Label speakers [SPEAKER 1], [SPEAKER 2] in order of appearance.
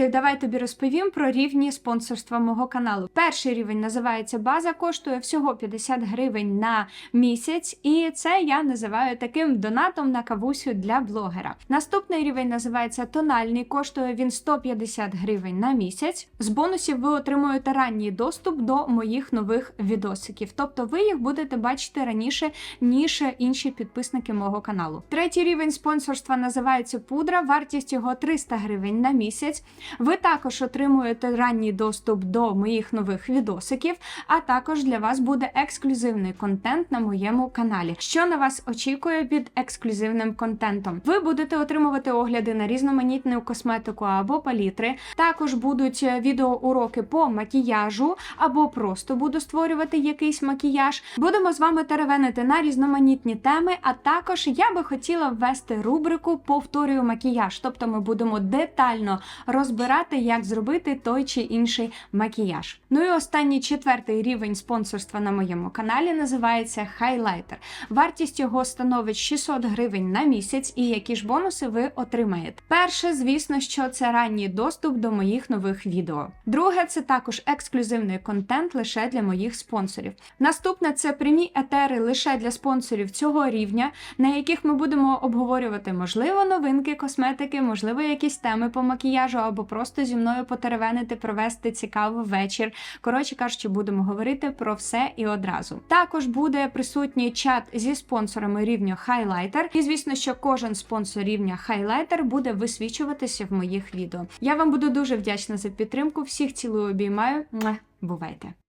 [SPEAKER 1] Оскільки давай тобі розповім про рівні спонсорства мого каналу. Перший рівень називається база, коштує всього 50 гривень на місяць, і це я називаю таким донатом на кавусю для блогера. Наступний рівень називається тональний, коштує він 150 гривень на місяць. З бонусів ви отримуєте ранній доступ до моїх нових відосиків, тобто ви їх будете бачити раніше, ніж інші підписники мого каналу. Третій рівень спонсорства називається пудра, вартість його 300 гривень на місяць. Ви також отримуєте ранній доступ до моїх нових відосиків, а також для вас буде ексклюзивний контент на моєму каналі. Що на вас очікує під ексклюзивним контентом? Ви будете отримувати огляди на різноманітну косметику або палітри. Також будуть е, відеоуроки по макіяжу, або просто буду створювати якийсь макіяж. Будемо з вами теревенити на різноманітні теми. А також я би хотіла ввести рубрику Повторюю макіяж. Тобто ми будемо детально розбирати, як зробити той чи інший макіяж. Ну і останній четвертий рівень спонсорства на моєму каналі називається хайлайтер. Вартість його становить 600 гривень на місяць, і які ж бонуси ви отримаєте. Перше, звісно, що це ранній доступ до моїх нових відео. Друге, це також ексклюзивний контент лише для моїх спонсорів. Наступне це прямі етери лише для спонсорів цього рівня, на яких ми будемо обговорювати можливо новинки косметики, можливо, якісь теми по макіяжу, або просто зі мною потеревенити, провести цікавий вечір. Коротше кажучи, будемо говорити про все і одразу. Також буде присутній чат зі спонсорами рівня Highlighter. І звісно, що кожен спонсор рівня Highlighter буде висвічуватися в моїх відео. Я вам буду дуже вдячна за підтримку. Всіх цілую обіймаю. Бувайте!